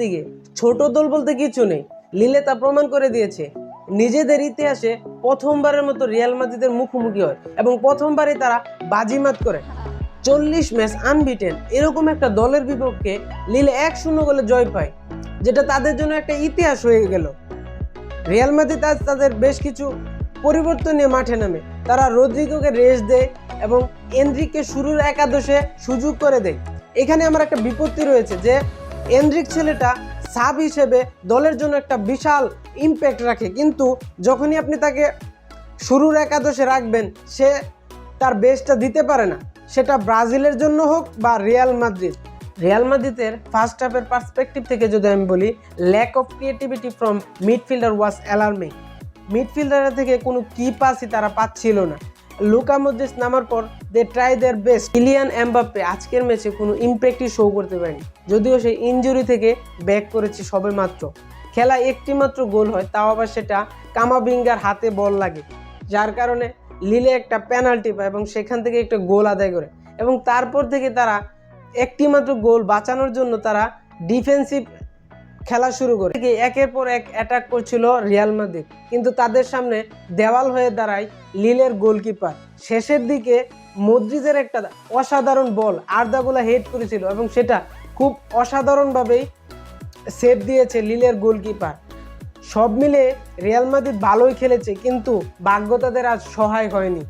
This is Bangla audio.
লিগে ছোট দল বলতে কিছু নেই। লিলে তা প্রমাণ করে দিয়েছে। নিজেদের ইতিহাসে প্রথমবারের মতো রিয়াল মাদ্রিদের মুখোমুখি হয় এবং প্রথমবারই তারা বাজিমাত করে। চল্লিশ ম্যাচ আনবিটেন এরকম একটা দলের বিপক্ষে লিলে এক শূন্য গোলে জয় পায়, যেটা তাদের জন্য একটা ইতিহাস হয়ে গেল। রিয়াল মাদ্রিদ আজ তাদের বেশ কিছু পরিবর্তন নিয়ে মাঠে নামে। তারা রদ্রিগোকে রেস দেয় এবং এন্দ্রিককে শুরুর একাদশে সুযোগ করে দেয়। এখানে আমার একটা বিপত্তি রয়েছে যে এনরিক ছেলেটা সাব হিসেবে দলের জন্য একটা বিশাল ইম্প্যাক্ট রাখে। কিন্তু যখনই আপনি তাকে শুরুর একাদশে রাখবেন, সে তার বেস্টটা দিতে পারে না। সেটা ব্রাজিলের জন্য হোক বা রিয়াল মাদ্রিদ। রিয়াল মাদ্রিদের ফার্স্ট হাফের পার্সপেক্টিভ থেকে যদি আমি বলি lack of creativity from midfielder was alarming মিডফিল্ডারের থেকে কোনো কি পাসই তারা পাচ্ছিল না। লুকা মদ্রিস নামার পর they try their best Kylian Mbappe আজকের ম্যাচে কোনো ইম্প্যাক্টই শো করতে পারেনি। যদিও সে ইনজুরি থেকে ব্যাক করেছে সবে মাত্র খেলা একটি মাত্র গোল হয়, তাও আবার সেটা কামাবিঙ্গার হাতে বল লাগে। যার কারণে লিলে একটা পেনাল্টি পায় এবং সেখান থেকে একটা গোল আদায় করে। এবং তারপর থেকে তারা একটি মাত্র গোল বাঁচানোর জন্য তারা ডিফেন্সিভ খেলা শুরু করে। একের পর এক অ্যাটাক করছিল রিয়াল মাদ্রিদ কিন্তু তাদের সামনে দেওয়াল হয়ে দাঁড়ায় লিলের গোলকিপার শেষের দিকে মদ্রিজের একটা অসাধারণ বল আর্দাগুলা হেড করেছিল এবং সেটা খুব অসাধারণভাবেই সেভ দিয়েছে লিলের গোলকিপার সব মিলে রিয়াল মাদ্রিদ ভালোই খেলেছে, কিন্তু ভাগ্য তাদের আজ সহায় হয়নি।